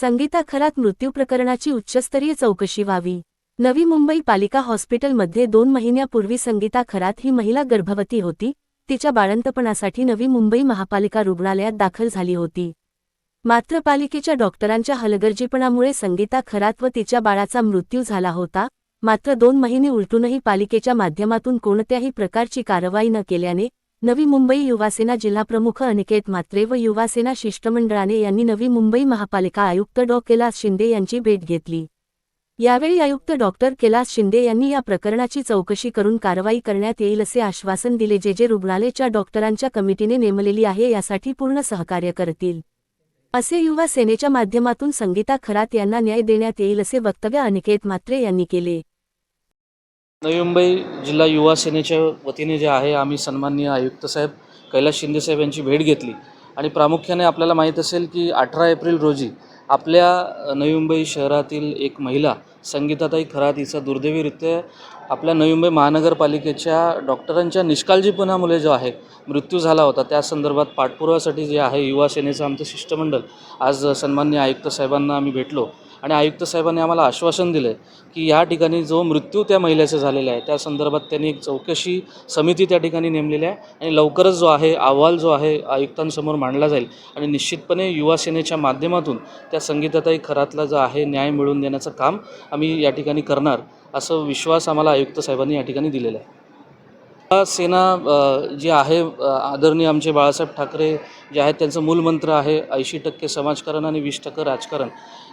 संगीता खरात मृत्यू प्रकरणाची उच्चस्तरीय चौकशी व्हावी. नवी मुंबई पालिका हॉस्पिटलमध्ये दोन महिन्यापूर्वी संगीता खरात ही महिला गर्भवती होती. तिच्या बाळंतपणासाठी नवी मुंबई महापालिका रुग्णालयात दाखल झाली होती. मात्र पालिकेच्या डॉक्टरांच्या हलगर्जीपणामुळे संगीता खरात व तिच्या बाळाचा मृत्यू झाला होता. मात्र दोन महिने उलटूनही पालिकेच्या माध्यमातून कोणत्याही प्रकारची कारवाई न केल्याने नवी मुंबई युवासेना जिल्हाप्रमुख अनिकेत म्हात्रे व युवासेना शिष्टमंडळाने यांनी नवी मुंबई महापालिका आयुक्त डॉ. कैलास शिंदे यांची भेट घेतली. यावेळी आयुक्त डॉक्टर कैलास शिंदे यांनी या प्रकरणाची चौकशी करून कारवाई करण्यात येईल असे आश्वासन दिले जे जे रुग्णालयाच्या डॉक्टरांच्या कमिटीने नेमलेली आहे यासाठी पूर्ण सहकार्य करतील. असे युवा सेनेच्या माध्यमातून संगीता खरात यांना न्याय देण्यात येईल असे वक्तव्य अनिकेत म्हात्रे यांनी केले. नवी मुंबई जिल्हा युवा सेनेच्या वतीने जे आहे आम्ही सन्माननीय आयुक्त साहेब कैलास शिंदे साहेब यांची भेट घेतली. आणि प्रामुख्याने आपल्याला माहीत असेल की अठरा एप्रिल रोजी आपल्या नवी मुंबई शहरातील एक महिला संगीताताई खरात हिचा दुर्दैवीरित्या आपल्या नवी मुंबई महानगरपालिकेच्या डॉक्टरांच्या निष्काळजीपणामुळे जो आहे मृत्यू झाला होता. त्या संदर्भात पाठपुराव्यासाठी जे आहे युवा सेनेचं आमचं शिष्टमंडळ आज सन्माननीय आयुक्त साहेबांना आम्ही भेटलो. आणि आयुक्त साहेबांनी आम्हाला आश्वासन दिलं की या ठिकाणी जो मृत्यू त्या महिलेचा झालेला आहे त्या संदर्भात त्यांनी एक चौकशी समिती त्या ठिकाणी नेमलेली आहे आणि लवकरच जो आहे अहवाल जो आहे आयुक्तांसमोर मांडला जाईल. आणि निश्चितपणे युवा सेनेच्या माध्यमातून त्या संगीताताई खरातला जो आहे न्याय मिळवून देण्याचं काम आम्ही या ठिकाणी करणार असं विश्वास आम्हाला आयुक्त साहेबांनी या ठिकाणी दिलेला आहे. सेना जी आहे आदरणीय आमचे बाळासाहेब ठाकरे जे आहेत त्यांचं मूलमंत्र आहे ऐंशी टक्के समाजकारण आणि वीस टक्के राजकारण.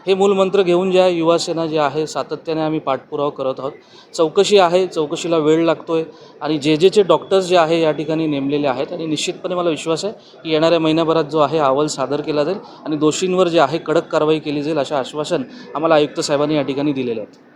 हे मूलमंत्र घेऊन ज्या युवासेना जे आहे सातत्याने आम्ही पाठपुरावा करत आहोत. चौकशी आहे चौकशीला वेळ लागतो आहे आणि जे जेचे डॉक्टर्स जे आहे या ठिकाणी नेमलेले आहेत आणि निश्चितपणे मला विश्वास आहे की येणाऱ्या महिन्याभरात जो आहे अहवाल सादर केला जाईल आणि दोषींवर जे आहे कडक कारवाई केली जाईल अशा आश्वासन आम्हाला आयुक्त साहेबांनी या ठिकाणी दिलेले आहेत.